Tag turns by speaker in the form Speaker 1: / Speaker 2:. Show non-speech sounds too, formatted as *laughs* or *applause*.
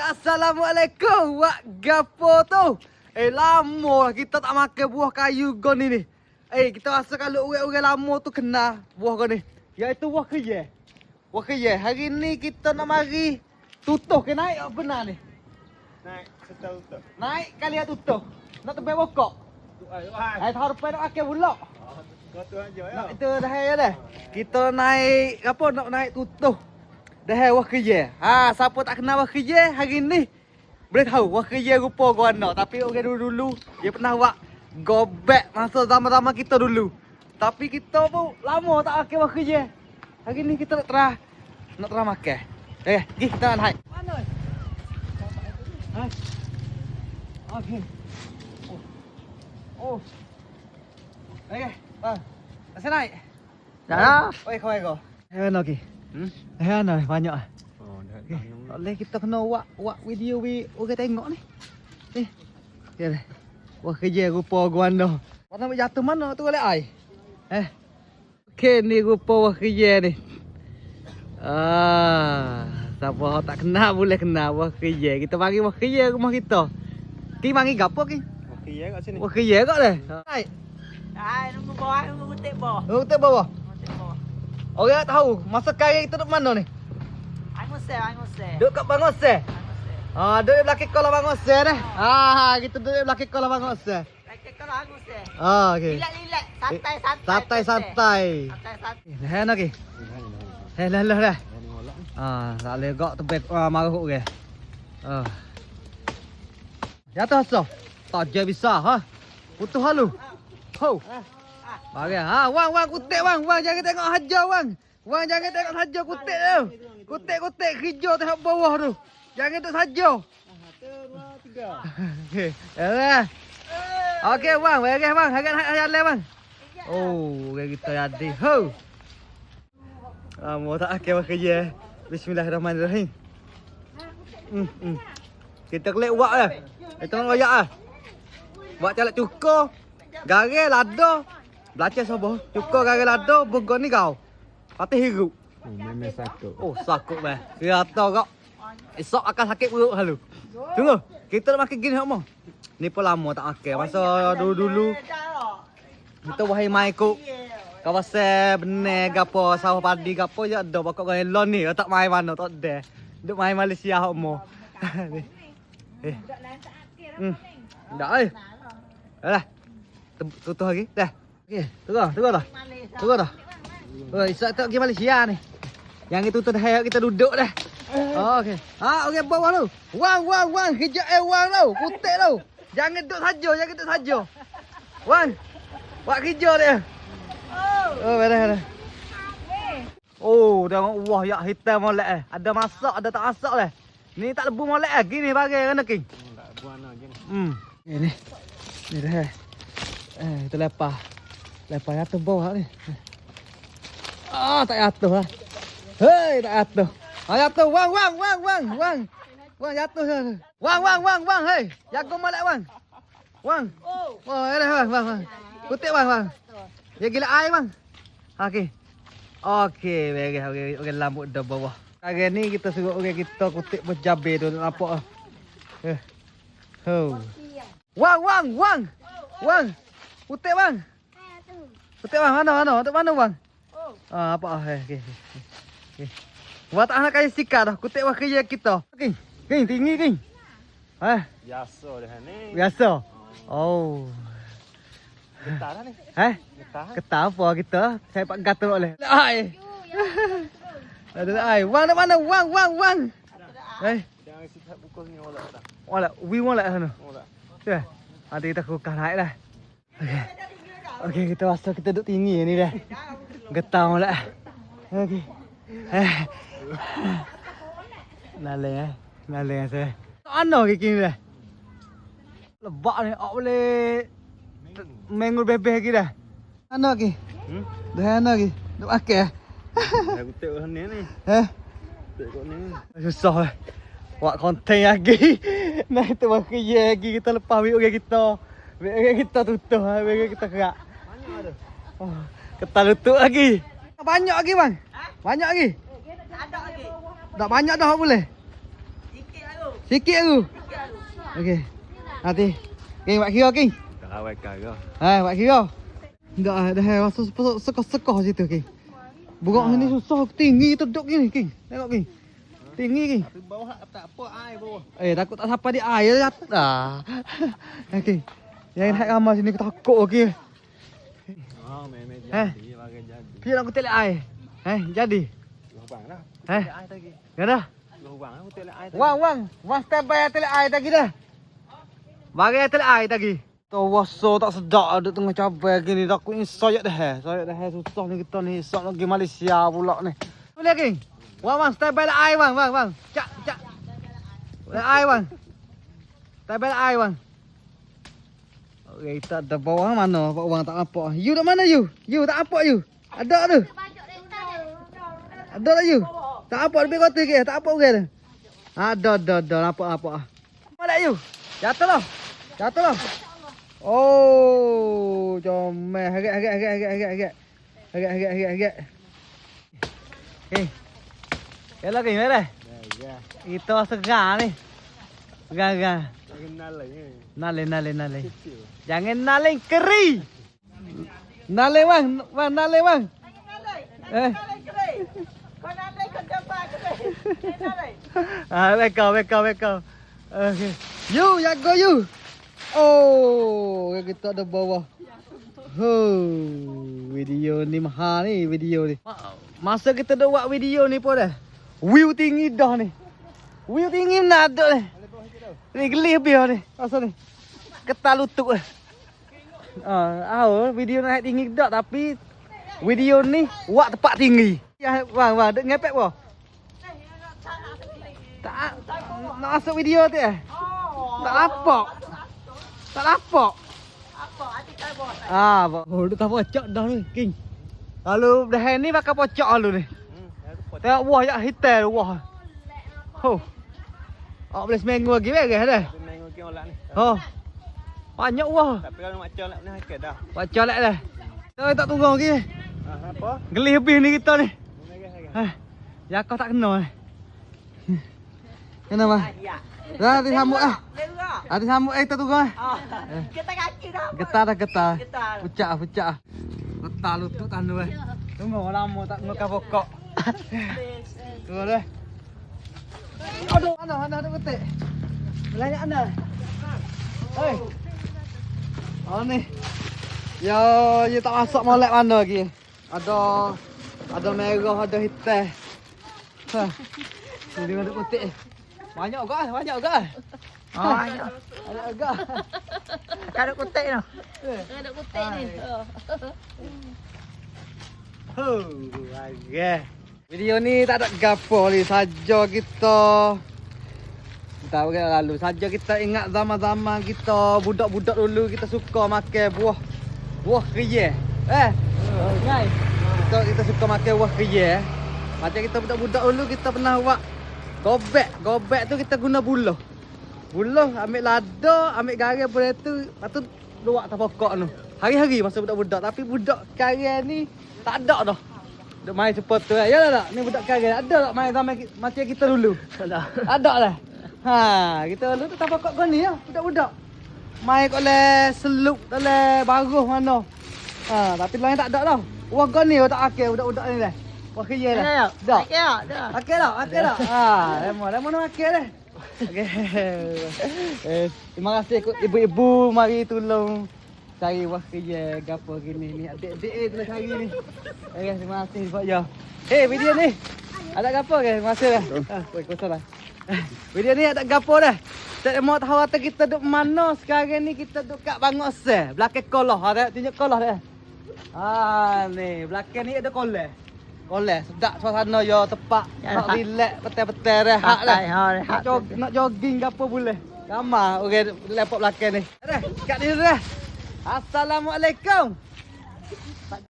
Speaker 1: Assalamualaikum. Wak gapo tu? Eh lama lah kita tak makan buah kayu gon ni. Eh kita rasa kalau orang-orang lama tu kena buah gon ni. Iaitu buah keye. Buah keye. Hari ni kita nak mari tutuh ke naik apa benar ni?
Speaker 2: Naik setahun tu.
Speaker 1: Naik kali ya tutuh. Nak tebak bokok.
Speaker 2: Ai.
Speaker 1: Hai tahun depan nak makan pula.
Speaker 2: Kau tu aja ya.
Speaker 1: Nak itu dah ya dah. Kita naik apa nak naik tutuh. Dah wah kerja. Ha siapa tak kenal wah kerja hari ni boleh tahu wah kerja rupa nak tapi orang dulu-dulu dia pernah buat gobek masa zaman-zaman kita dulu. Tapi kita pun lama tak pakai wah kerja. Hari ni kita nak terah nak terah makan. Eh, pergi kita nak naik. Mana? Hai. Okey. Oh. Oh. Okey, bang. Asal naik?
Speaker 3: Dah.
Speaker 1: Oi, kau ego. Eh, nak lagi.
Speaker 2: Hmm?
Speaker 1: Eh, ana banyak. ah.
Speaker 2: Oh, dah
Speaker 1: Okey. Tak boleh kita kena buat buat video we orang tengok ni. Ni. Ya dah. Wah kerja rupa gua anda. Mana nak jatuh mana tu oleh ai? Eh. Okey ni rupa wah kerja ni. Ah, siapa tak kenal boleh kenal wah kerja. Kita bagi wah kerja rumah kita. Ki bagi gapo ki?
Speaker 2: Okey ya kat sini.
Speaker 1: Wah kerja kat dah. Hai.
Speaker 3: Ai, nombor bawah, nombor kutik bawah.
Speaker 1: Oh, tu bawah.
Speaker 3: Kutik bawah.
Speaker 1: Orang tak tahu masa kaya kita duduk mana ni?
Speaker 3: Ai ngusel.
Speaker 1: Duduk kat Bangoseh.
Speaker 3: Ai ngusel.
Speaker 1: Ah, duduk belakang kolam Bangoseh dah. Ah, kita duduk belakang kolam Bangoseh.
Speaker 3: Lagi kalau ai ngusel.
Speaker 1: Ah, okey.
Speaker 3: Relax, relax. Santai, santai.
Speaker 1: Santai santai.
Speaker 3: Santai, santai.
Speaker 1: Dah nak ke? Eh, dah lah dah. Ah, tak boleh gak tebek ah, marah ke. Ah. Jatuh asal. Tak je bisa ha. Putus halu. Ho. Bagi ha, wang wang kutik wang. Wang jangan tengok haja wang. Wang jangan tengok saja kutik tu. Kutik-kutik kerja tengok bawah tu. Jangan duduk saja. *laughs* Okey. Ya. Okey bang, bagi bang. Harga nak jalan bang. Oh, orang kita jadi. Ho. Ah, tak buat kerja. Bismillahirrahmanirrahim. Hmm, hmm. Kita kelek buat lah. Kita nak royak lah. Buat calak cukur. Garai lada. Belajar sabar. Cukur garai lada. Burger ni kau. Patih hirup.
Speaker 2: Oh, memang sakit.
Speaker 1: Oh, sakut beh. Dia tahu kau. Esok akan sakit perut halu. Tunggu. Kita nak makan gini hok Ni pun lama tak makan. Masa dulu-dulu kita wahai mai ikut kawasan benar gapo sawah padi gapo je ada pokok kau elon ni tak mai mana tak ada. Duk mai Malaysia hok mo. *laughs* Eh. Hmm. Dah eh. Dah. Tutup lagi. Dah. Okey, tunggu, tunggu dah. Tunggu dah. Oh, isak tak pergi Malaysia ni. Yang itu tu dah kita duduk dah. Oh, okey. Ha, okey bawah tu. Wang, wang, wang. Kejap eh wang tu. Kutik tu. Jangan duduk saja, jangan duduk saja. Wang. Buat kerja dia. Oh, beres beres. Oh, tengok wah yak hitam molek eh. Ada masak, ada tak masak leh. Ni tak lebu molek lagi ni bagi kena king.
Speaker 2: Tak buat nak gini.
Speaker 1: Hmm. Ini. Ni dah. eh. Eh, kita lepas. Jatuh bawah ni. Ah, tak jatuh lah. Hei, tak jatuh. Ah, jatuh. Wang, wang, wang, wang, wang. Wang jatuh jatuh. Wang, wang, wang, wang. Hei, jaga molek wang. Wang. Oh. Oh, ada wang, wang, wang. Kutip wang, wang. Ya gila air bang. Okey. Okey, baik okey okey lambut dah bawah. Hari ni kita suruh orang kita kutip berjabe tu nak nampak ah. Eh. Ho. Wang, wang, wang. Wang. Kutip bang. Kutip bang mana mana? Untuk mana bang? Ah, apa ah? Eh, okey. okey. Okey. Buat tak nak kaya sikat dah. Kutip wah kerja kita. Okey. King, tinggi king. Eh,
Speaker 2: Biasa dah ni.
Speaker 1: biasa. Oh.
Speaker 2: Getar dah ni.
Speaker 1: Eh?
Speaker 2: Getar.
Speaker 1: Ketah apa kita? Saya pak gatal oleh. Ai. Ada ai. Wang nak mana? Wang, wang, wang. Eh,
Speaker 2: Jangan sikat pukul ni olah tak.
Speaker 1: wala, wi wala sana.
Speaker 2: Olah.
Speaker 1: Tu. eh? Nanti kita kukah naik dah. Okey. Okey, kita rasa kita duduk tinggi ni dah. Getah wala. Okey. Eh. Naleng eh. Saya. Mana ke kini dah? Lebak ni, tak boleh mengul bebeh lagi dah. Mana lagi?
Speaker 2: Hmm?
Speaker 1: Dah mana lagi? Duk makan eh?
Speaker 2: Dah kutik kat ni ni.
Speaker 1: Eh?
Speaker 2: Kutik kat ni.
Speaker 1: Susah lah. Buat konten lagi. *laughs* Nah kita buat kerja lagi. Kita lepas orang kita. Orang kita tutup. Wik orang kita kerak.
Speaker 2: Banyak.
Speaker 1: Oh, ketal tutup lagi. Banyak lagi bang. Banyak lagi.
Speaker 3: Ada lagi.
Speaker 1: Tak banyak dah boleh.
Speaker 3: Sikit tu.
Speaker 1: Sikit aku. Okey. Nanti. King buat kira King.
Speaker 2: Tak awal kau.
Speaker 1: Ha, buat kira. Enggak ah, dah rasa sekoh-sekoh situ King. Buruk ni susah tinggi tu duduk gini King. Tengok King. Tinggi King.
Speaker 2: Tapi bawah tak apa air bawah.
Speaker 1: Eh takut tak sampai di air jatuh dah. *laughs* Okey. Yang nak ramai sini aku takut okey.
Speaker 2: Oh, memang
Speaker 1: Eh.
Speaker 2: jadi, bagai jadi.
Speaker 1: Kira aku telek air. Eh, jadi.
Speaker 2: Lubang dah.
Speaker 1: Eh,
Speaker 2: Air lagi.
Speaker 1: ya dah.
Speaker 2: Lubang aku telek air.
Speaker 1: Wang, wang. Wang step by telek air tadi dah. Bagi telek air tadi. Tu wasa tak sedap duduk tengah cabai gini. Takut ni soyak dah. eh. Soyak dah eh. susah ni kita ni. Sok nak pergi Malaysia pula ni. Boleh King? Wang, wang. Step by air wang, wang, wang. Cak, cak. Air wang. Step by air wang. Okay, kita ada bawah mana Pak Wang tak nampak. You kat mana you? You tak nampak you? Ada tu. Ada tak you? Tak nampak lebih kotor ke? Tak nampak ke? Ada, ada, ada. Nampak, nampak. Mana you? Jatuh lah. Jatuh lah. Oh, comel. Harap, harap, harap, harap, harap, harap. Harap, harap, harap, harap. Eh. Yalah ke, mana?
Speaker 2: Ya, ya.
Speaker 1: Kita segar ni. Segar, segar.
Speaker 2: Tak kenal lagi.
Speaker 1: Nalin, nalin, nalin.
Speaker 2: Kecil.
Speaker 1: Jangan nalin keri. Nalin bang, bang nalin bang. Eh.
Speaker 3: Kau nak naik ke depan ke? Nak naik.
Speaker 1: Ah, back kau, back kau, back kau. Okay. You, jago you. Oh, kita ada bawah. Oh, video ni mahal ni video ni. Ma- Masa kita dah buat video ni pun dah. View tinggi dah ni. View tinggi nak ada ni. Ni geli habis ni. Asal ni. Ketal lutut eh. Ah, uh, video naik tinggi dak tapi video ni buat tempat tinggi. Ya, bang, bang, dek ngepek apa? Tak nak masuk video tu eh. Tak nampak. Tak nampak.
Speaker 3: Apa? Hati kau bos.
Speaker 1: Ah, pak. Oh, dah tak pocok dah ni, King. Kalau dah ni bakal pocok lalu ni.
Speaker 2: Hmm.
Speaker 1: Tengok buah jak hitam. Ho. Oh, boleh seminggu lagi beres dah.
Speaker 2: Aku main ngokeng olak ni.
Speaker 1: Oh. Banyak buah.
Speaker 2: Tapi kalau macam nak nak ikat dah.
Speaker 1: Pocok lek dah. Kita tak tunggu lagi.
Speaker 2: Ah, apa?
Speaker 1: Geli habis ni kita ni.
Speaker 2: Lagi lagi.
Speaker 1: Ha. Ya kau tak kena ni. Kenapa?
Speaker 3: Ya.
Speaker 1: Dah hati sambut ah.
Speaker 3: Lega.
Speaker 1: Hati sambut eh kita tunggu eh.
Speaker 3: Ah. Kita kaki dah.
Speaker 1: Getar dah getar.
Speaker 3: Getar.
Speaker 1: Pucak ah, pucak ah. Getar lutut tanu eh. Tunggu lama tak ngekar pokok. Tunggu deh. Aduh, mana mana ada petik. Belanja anda. Hei. Oh ni. Ya, ya tak masak molek mana lagi. Ada ada merah, ada hitam. Ha. Ini ada putih. Banyak juga, banyak juga.
Speaker 3: Oh, banyak.
Speaker 1: Ada juga.
Speaker 3: Kadang kutik tu.
Speaker 4: Ada kutik ni. Oh.
Speaker 1: Huh, okay. Video ni tak ada gapo ni saja kita kita bukan lalu saja kita ingat zaman-zaman kita budak-budak dulu kita suka makan buah buah kerye. Eh,
Speaker 3: Ngai.
Speaker 1: kita kita suka makan buah kerye. Macam kita budak-budak dulu kita pernah buat gobek. Gobek tu kita guna buluh. Buluh ambil lada, ambil garam pada tu, lepas tu luak atas pokok tu. Hari-hari masa budak-budak tapi budak sekarang ni tak ada dah. Duk main cepat tu. Ya tak? Ni budak sekarang ada tak main zaman macam kita dulu? Ada. *laughs* Ada lah. Ha, kita dulu tu tak pokok kau ni ya, budak-budak. Main kat le selup le baruh mana. Ha, tapi lain tak ada dah. Wah kau ni tak akal budak-budak ni dah. Wah kerja dah. Dah.
Speaker 3: ya. Dah. *laughs*
Speaker 1: Okey tak? Okey tak? Ha, lemon, lemon nak okey dah. Okey. Eh, terima kasih ikut ibu-ibu mari tolong cari wah kerja gapo gini ni. Adik-adik eh tolong cari ni. Okey, terima kasih Pak Jo. Eh, video ni ada gapo ke? Kasih dah. Ah, oi, kosong dah. *laughs* Video ni ada gapo dah. Tak mau tahu kata kita duduk mana sekarang ni kita duduk kat Bangor Sel. Belakang kolah. Ada tunjuk kolah dah. Ah, ni belakang ni ada kolah. Kolah sedap suasana yo.
Speaker 3: Ya,
Speaker 1: Nak
Speaker 3: ha-
Speaker 1: relax petai-petai rehat lah.
Speaker 3: Ha.
Speaker 1: Nak, jog, nak jogging apa boleh. Ramah orang lepok belakang ni. Dah, kat dah. Assalamualaikum.